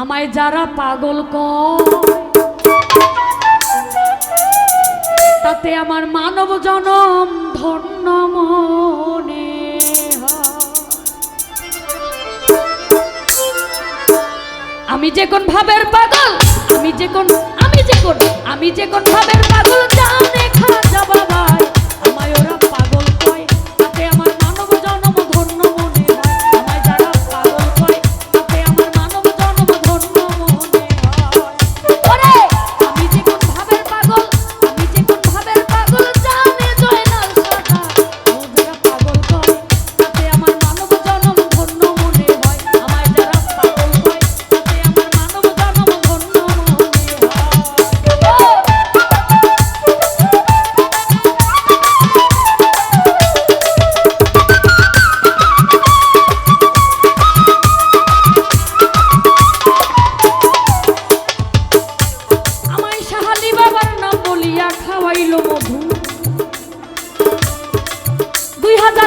আমায় যারা পাগল ক তাতে আমার মানব জনম ধন্য মনে আমি যে কোন ভাবের পাগল, আমি যে কোন আমি যে কোন আমি যে কোন ভাবের পাগল, জানে খা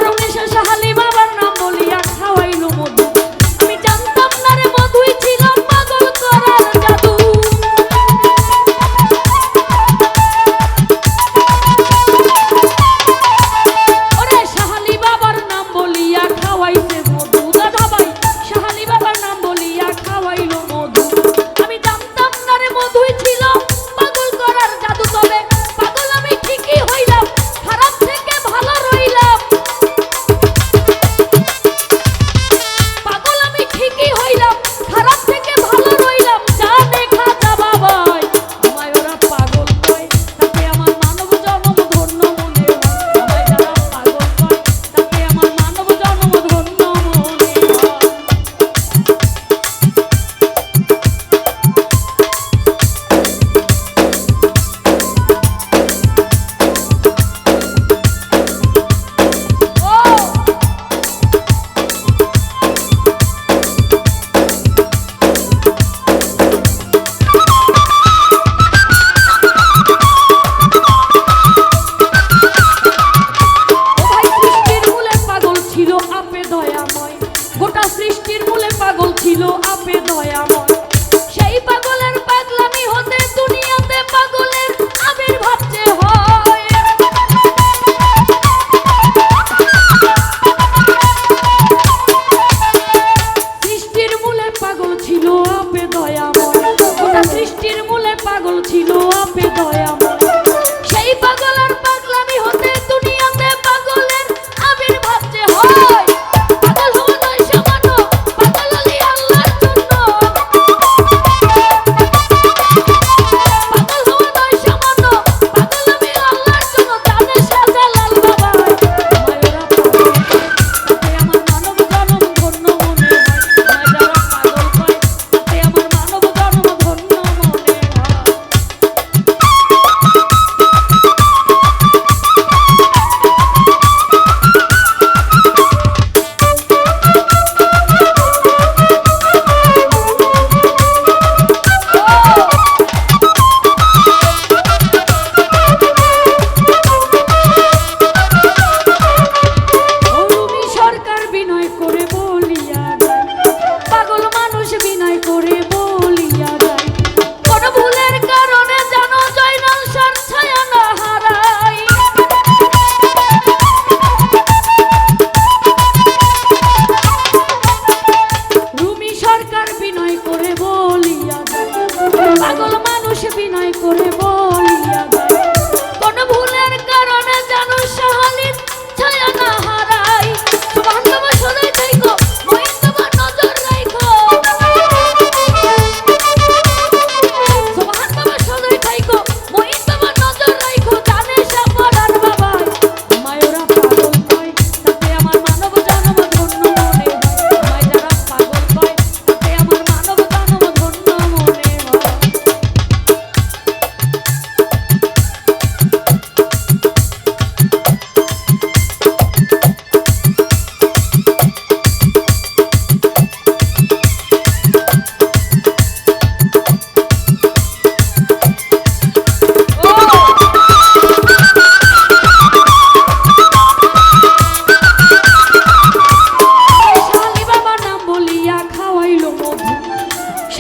তুমি শেষ হালে দয়াময়। গোটা সৃষ্টির মূলে পাগল ছিল আপে দয়া দয়াময়।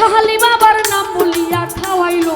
কাহালি বাবার নাম বলিয়া খাওয়াইলো